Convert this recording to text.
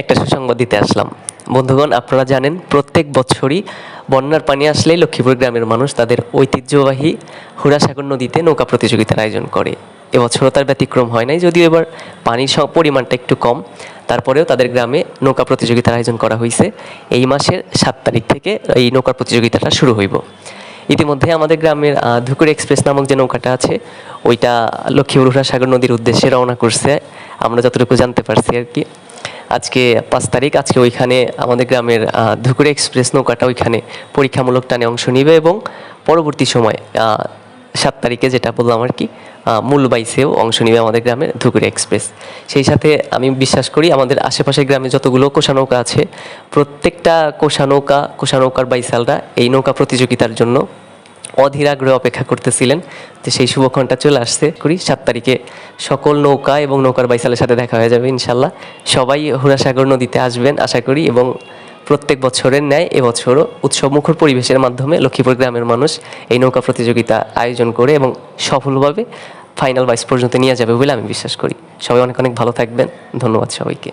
একটা সুসংবাদ দিতে আসলাম। বন্ধুগণ, আপনারা জানেন, প্রত্যেক বছরই বন্যার পানি আসলেই লক্ষ্মীপুর গ্রামের মানুষ তাদের ঐতিহ্যবাহী হুড়াসাগর নদীতে নৌকা প্রতিযোগিতার আয়োজন করে। এবছরও তার ব্যতিক্রম হয় নাই, যদিও এবার পানির পরিমাণটা একটু কম। তারপরেও তাদের গ্রামে নৌকা প্রতিযোগিতার আয়োজন করা হয়েছে এই মাসের সাত তারিখ থেকে এই নৌকা প্রতিযোগিতাটা শুরু হইব। ইতিমধ্যে আমাদের গ্রামের ধুকুর এক্সপ্রেস নামক যে নৌকাটা আছে, ওইটা লক্ষ্মীপুর সাগর নদীর উদ্দেশ্যে রওনা করছে। আমরা যতটুকু জানতে পারছি আর কি। আজকে পাঁচ তারিখ, আজকে ওইখানে আমাদের গ্রামের ধুকুর এক্সপ্রেস নৌকাটা ওইখানে পরীক্ষামূলক টানে অংশ নিবে এবং পরবর্তী সময় সাত তারিখে যেটা বললাম আর কি মূল বাইসেও অংশ নিবে আমাদের গ্রামের ধুকুরি এক্সপ্রেস। সেই সাথে আমি বিশ্বাস করি আমাদের আশেপাশের গ্রামে যতগুলো কোষা নৌকা আছে, প্রত্যেকটা কোষা নৌকা, কোষা নৌকার বাইসালরা এই নৌকা প্রতিযোগিতার জন্য অধীর আগ্রহে অপেক্ষা করতেছিলেন যে সেই শুভক্ষণটা চলে আসছে। করি, সাত তারিখে সকল নৌকা এবং নৌকার বাইসালের সাথে দেখা হয়ে যাবে ইনশাল্লাহ। সবাই হুরাসাগর নদীতে আসবেন, আশা করি, এবং প্রত্যেক বছরের ন্যায় এবছরও উৎসবমুখর পরিবেশের মাধ্যমে লক্ষ্মীপুর গ্রামের মানুষ এই নৌকা প্রতিযোগিতা আয়োজন করে এবং সফলভাবে ফাইনাল বাইস পর্যন্ত নিয়ে যাবে বলে আমি বিশ্বাস করি। সবাই অনেক অনেক ভালো থাকবেন। ধন্যবাদ সবাইকে।